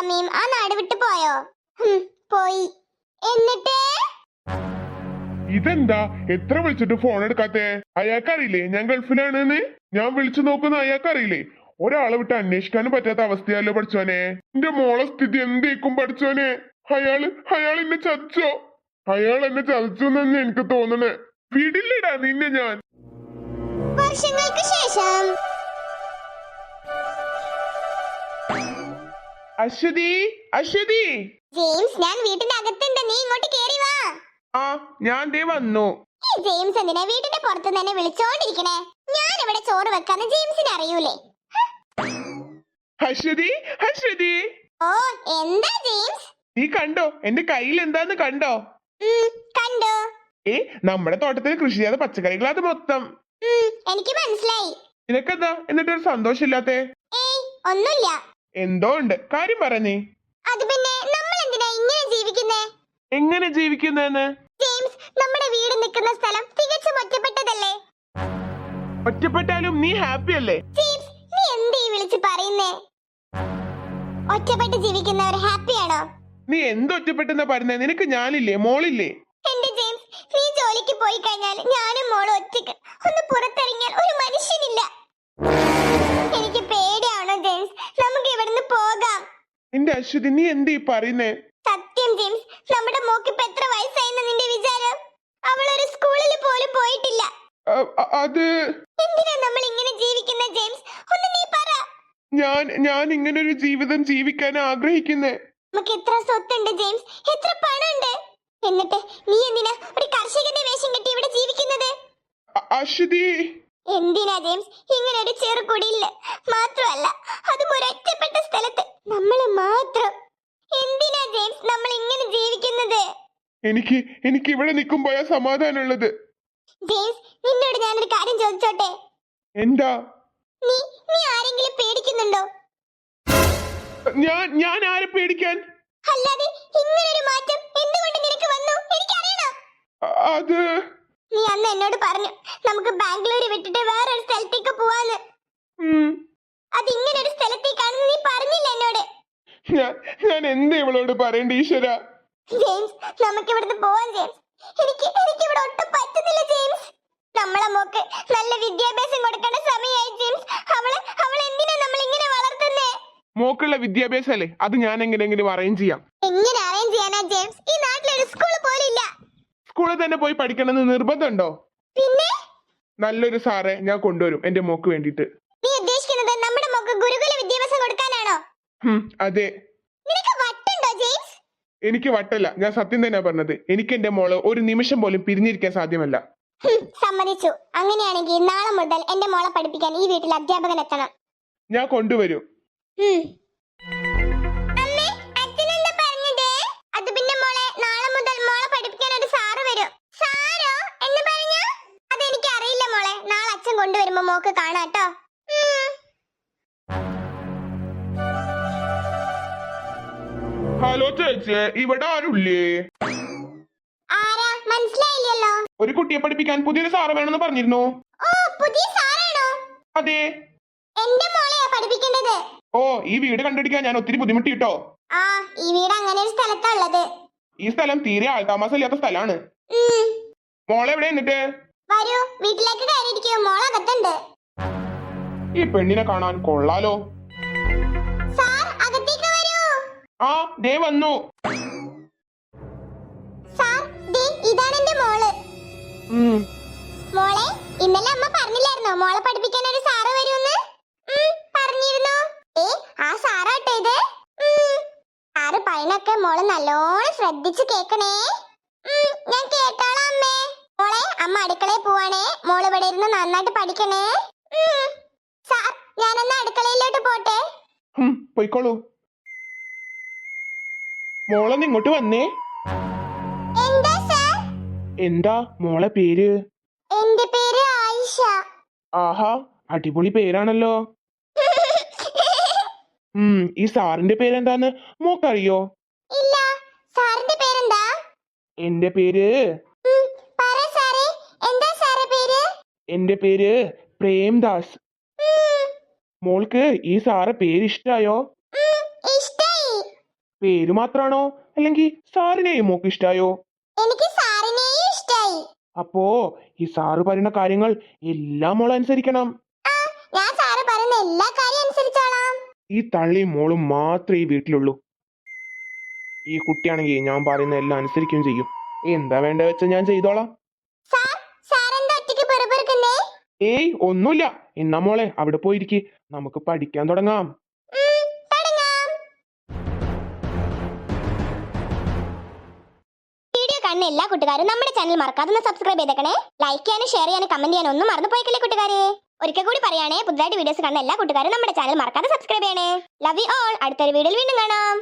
അമ്മയും ആ നാട് വിട്ടു പോയോ? പോയി. എന്നിട്ട്? ഇതെന്താ? എത്ര വിളിച്ചിട്ട് ഫോൺ എടുക്കാത്തെ? അയാൾക്കറിയില്ലേ ഞാൻ ഗൾഫിലാണെന്ന്? ഞാൻ വിളിച്ചു നോക്കുന്ന അയാൾക്കറിയില്ലേ? ഒരാളെ വിട്ട് അന്വേഷിക്കാനും പറ്റാത്ത അവസ്ഥയല്ലോ പഠിച്ചോനെ എന്റെ മോളെ സ്ഥിതി എന്തേക്കും പഠിച്ചോനെ അയാൾ അയാൾ എന്നെ ചതിച്ചോ? അയാൾ എന്നെ ചതിച്ചു എന്നു എനിക്ക് തോന്നണേ. വിടില്ലടാ നിന്നെ ഞാൻ. വർഷങ്ങൾക്ക് ശേഷം. അശ്വതി അശ്വതി. ജെയിംസ് ഞാൻ വീട്ടിന്റെ അകത്തുണ്ട്. നീ ഇങ്ങോട്ട് കേറി വാ. ആ ഞാൻ ദേ വന്നു. ഈ ജെയിംസ് എന്തിനാ വീട്ടിന്റെ പുറത്ത് തന്നെ വിളിച്ചോണ്ടിരിക്കണേ? ഞാൻ ഇവിടെ ചോറ് വെക്കാന്ന് ജെയിംസിന് അറിയൂലേ. അശ്വതി അശ്വതി. ഓ എന്താ ജെയിംസ്? നീ കണ്ടോ? എന്റെ കയ്യിൽ എന്താന്ന് കണ്ടോ? ഉം, കണ്ടു? ഏ നമ്മുടെ തോട്ടത്തിൽ കൃഷി ചെയ്ത പച്ചക്കറികൾ അത് മൊത്തം. ഉം, എനിക്ക് മനസ്സിലായി. നിനക്കെന്താ? എന്നിട്ട് ഒരു സന്തോഷമില്ലാത്തെ? ഏയ് ഒന്നുമില്ല. എന്തോ ഉണ്ട് കാര്യം പറഞ്ഞേ അത് പിന്നെ നമ്മൾ എന്തിനാ ഇങ്ങനെ ജീവിക്കുന്നേ? എങ്ങനെ ജീവിക്കുന്നെന്ന്? ജെയിംസ് നമ്മുടെ വീട് നിൽക്കുന്ന സ്ഥലം തികച്ചും ഒറ്റപ്പെട്ടതല്ലേ? ഒറ്റപ്പെട്ടാലും നീ ഹാപ്പി അല്ലേ? ജെയിംസ് നീ എന്തേ വിളിച്ച് പറയുന്നേ? ഒറ്റപ്പെട്ട് ജീവിക്കുന്നവർ ഹാപ്പിയാണോ നീ എന്ത് ഒറ്റപ്പെട്ടെന്നാ പറഞ്ഞേ നിനക്ക് ഞാനില്ലേ? മോളില്ലേ? എന്റെ ജെയിംസ് നീ ജോലിക്ക് പോയി കഴിഞ്ഞാൽ ഞാനും മോളും ഒറ്റയ്ക്ക്. ഒന്ന് പുറത്തിറങ്ങിയാൽ ഒരു മനുഷ്യനില്ല. എനിക്ക് പേടിയാണോ ജെയിംസ്. നമുക്ക് ഇവിടുന്ന് പോകാം. നിന്റെ അശ്വതി നീ എന്തീ പറയുന്നേ? സത്യം ജെയിംസ്. നമ്മുടെ മോക്ക് ഇപ്പൊ എത്ര വയസ്സായെന്ന് നിന്റെ വിചാരം? അവൾ ഒരു സ്കൂളിൽ പോലും പോയിട്ടില്ല. അത് എന്തിനാ നമ്മൾ ഇങ്ങനെ ജീവിക്കുന്ന ജെയിംസ്? ഒന്ന് നീ പറ. ഞാൻ ഞാൻ ഇങ്ങനെ ഒരു ജീവിതം ജീവിക്കാൻ ആഗ്രഹിക്കുന്നേ. നമുക്ക് എത്ര സ്വത്തുണ്ട് ജെയിംസ്? എത്ര പണമുണ്ട് എന്നിട്ട് നീ എന്തിനാ ഒരു കർഷകന്റെ വേഷം കെട്ടി ഇവിടെ ജീവിക്കുന്നത്? അശ്വതി എന്തിനാ ജെയിംസ്? ഇങ്ങനെ ഒരു ചെറുകുടിയില്ല മാത്രമല്ല അതും ഒരു ഒറ്റപ്പെട്ട സ്ഥലത്ത്. നമ്മൾ മാത്രം. എന്തിനാ ജെയിംസ് നമ്മൾ ഇങ്ങനെ ജീവിക്കുന്നത്? എനിക്ക് എനിക്ക് ഇവിടെ നിൽക്കുമ്പോയാ സമാധാനമുള്ളത്. ജെയിംസ് നിന്നോട് ഞാനൊരു കാര്യം ചോദിച്ചോട്ടെ? എന്താ? നീ നീ ആരെങ്കിലും പേടിക്കുന്നുണ്ടോ? ഞാൻ ഞാൻ ആരെ പേടിക്കാൻ? അല്ലാതെ ഇങ്ങനൊരു മാറ്റം എന്തുകൊണ്ട് നിനക്ക് വന്നു? എനിക്കറിയണം. അത് നീ അന്ന് എന്നോട് പറഞ്ഞു നമുക്ക് ബാംഗ്ലൂർ വിട്ടിട്ട് വേറൊരു സ്ഥലത്തേക്ക് പോവാന്ന്. അതിങ്ങനെ അത് ഇങ്ങനൊരു സ്ഥലത്തേക്കാണെന്ന് നീ പറഞ്ഞില്ല എന്നോട്. ഞാൻ ഞാൻ എന്താ ഇവളോട് പറയണ്ട ഈശ്വര? ജെയിംസ് നമുക്ക് ഇവിടുന്ന് പോവാൻ ജെയിംസ്. എനിക്ക് എനിക്ക് ഇവിടെ ഒട്ടും പറ്റുന്നില്ല ജെയിംസ്. നമ്മളെ മോക്ക് നല്ല വിദ്യാഭ്യാസം കൊടുക്കേണ്ട സമയമായി ജെയിംസ്. അവളെ അവൾ എന്തിനാ നമ്മൾ ഇങ്ങനെ വളർത്തുന്നേ? മോക്കുള്ള വിദ്യാഭ്യാസം അല്ലേ അത് ഞാൻ എങ്ങനെയെങ്കിലും അറേഞ്ച് ചെയ്യാം. എങ്ങനെ അറേഞ്ച് ചെയ്യാനാ ജെയിംസ്? ഈ നാട്ടിലൊരു സ്കൂൾ സ്കൂളിൽ തന്നെ പോയി പഠിക്കണം എന്ന് നിർബന്ധമുണ്ടോ? പിന്നെ? നല്ലൊരു സാറെ ഞാൻ കൊണ്ടുവരും എന്റെ മോക്ക് വേണ്ടിയിട്ട്. നീ ഉദ്ദേശിക്കുന്നത് നമ്മുടെ മോക്ക് ഗുരുകുല വിദ്യാഭ്യാസം കൊടുക്കാനാണോ? അതെ. നിനക്ക് വട്ടുണ്ടോ ജെയിംസ്? എനിക്ക് വട്ടല്ല ഞാൻ സത്യം തന്നെയാ പറഞ്ഞത്. എനിക്ക് എന്റെ മോൾ ഒരു നിമിഷം പോലും പിരിഞ്ഞിരിക്കാൻ സാധ്യമല്ല. സമ്മതിച്ചു. അങ്ങനെയാണെങ്കിൽ നാളെ മുതൽ എന്റെ മോളെ പഠിപ്പിക്കാൻ ഈ വീട്ടിൽ അധ്യാപകൻ എത്തണം. ഞാൻ കൊണ്ടുവരും. കൊണ്ടുവരുമ്പോ മോക്ക് കാണാട്ടോ. ഹലോ ചേച്ചി ഇവിടെ ആരുല്ലേ ആരാ? മനസ്സിലായില്ലല്ലോ. ഒരു കുട്ടിയെ പഠിപ്പിക്കാൻ പുതിയൊരു സാറ് വേണമെന്ന് പറഞ്ഞിരുന്നു ഓ, പുതിയ സാറാണോ? അതെ എന്റെ മോളെയാ പഠിപ്പിക്കേണ്ടത്. ഓ ഈ വീട് കണ്ടുപിടിക്കാൻ ഞാൻ ഒത്തിരി ബുദ്ധിമുട്ടിട്ടോ ആ, ഈ വീട് അങ്ങനെ ഒരു സ്ഥലത്താ ഉള്ളത്. ഈ സ്ഥലം തീരെ ആൾതാമസം ഇല്ലാത്ത സ്ഥലമാണ് മോളെവിടെ മോളെ എവിടെ എന്നിട്ട് വരൂ, വീട്ടിലേക്ക് കയറിയിരിക്കൂ. മോളകത്തുണ്ട്. ഈ പെണ്ണിനെ കാണാൻ കൊള്ളാലോ. സാർ, അകത്തേക്ക് വരൂ. ആ ദേ വന്നു. സാർ, ദേ, ഇതാണ് എന്റെ മോൾ. ഉം, മോളെ ഇന്നലെ അമ്മ പറഞ്ഞില്ലായിരുന്നോ? മോളെ പഠിപ്പിക്കാൻ ഒരു സാറ് വരുമെന്ന്? ഉം, പറഞ്ഞിരുന്നു. ഏ ആ സാറാട്ടോ ഇത്? ഉം, സാറ് പറയുന്നൊക്കെ മോൾ നല്ലോണം ശ്രദ്ധിച്ച് കേക്കണേ. ഉം, ഞാൻ അമ്മേ മോളെ അമ്മ അടുക്കളയിൽ പോവാണേ. മോൾ ഇവിടെ ഇരുന്ന് നന്നായിട്ട് പഠിക്കണേ. സാർ ഞാനൊന്ന് അടുക്കളയിലോട്ട് പോട്ടെ? പോയിക്കോളൂ. മോളെ മോളൊന്ന് ഇങ്ങോട്ട് വന്നേ. എന്താ സാർ? എന്താ മോളെ പേര്? എന്റെ പേര് ആയിഷ. ആഹാ അടിപൊളി പേരാണല്ലോ. ഉം ഈ സാറിന്റെ പേരെന്താന്ന് മോക്കറിയോ? ഇല്ല സാറിന്റെ പേരെന്താ? എന്റെ പേര് ഉം, പറ സാറേ എന്താ സാറേ പേര് എന്റെ പേര് പ്രേംദാസ്. മോൾക്ക് ഈ സാറെ പേര് ഇഷ്ടായോ. പേര് മാത്രാണോ? അല്ലെങ്കിൽ സാറിനെയും മോക്ക് ഇഷ്ടായോ? അപ്പോ ഈ സാറ് പറയുന്ന കാര്യങ്ങൾ എല്ലാം മോൾ അനുസരിക്കണം. ഞാൻ സാറ് പറയുന്ന എല്ലാ കാര്യം അനുസരിച്ചോളാം. ഈ തള്ളി മോളും മാത്രമേ ഈ വീട്ടിലുള്ളൂ. ഈ കുട്ടിയാണെങ്കിൽ ഞാൻ പറയുന്ന എല്ലാം അനുസരിക്കുകയും ചെയ്യും. എന്താ വേണ്ട വെച്ചാൽ ഞാൻ ചെയ്തോളാം സാർ സാർ എന്താ ഒറ്റയ്ക്ക് പെറുപെറുക്കുന്നേ ഏയ് ഒന്നുമില്ല. എന്നാ മോളെ അവിടെ പോയിരിക്കെ. നമുക്ക് പഠിക്കാൻ തുടങ്ങാം. എല്ലാ കൂട്ടുകാരും നമ്മുടെ ചാനൽ മറക്കാതെ ഒന്ന് സബ്സ്ക്രൈബ് ചെയ്തേക്കണേ. ലൈക്ക് ചെയ്യാനും ഷെയർ ചെയ്യാനും കമന്റ് ചെയ്യാനും ഒന്നും മറന്നു പോയിക്കല്ലേ കൂട്ടുകാരെ. ഒരിക്കൽ കൂടി പറയുകയാണേ പുതുതായിട്ട് വീഡിയോസ് കാണുന്ന എല്ലാ കൂട്ടുകാരും നമ്മുടെ ചാനൽ മറക്കാതെ സബ്സ്ക്രൈബ് ചെയ്യണേ. ലവ് യു ഓൾ അടുത്തൊരു വീഡിയോയിൽ വീണ്ടും കാണാം.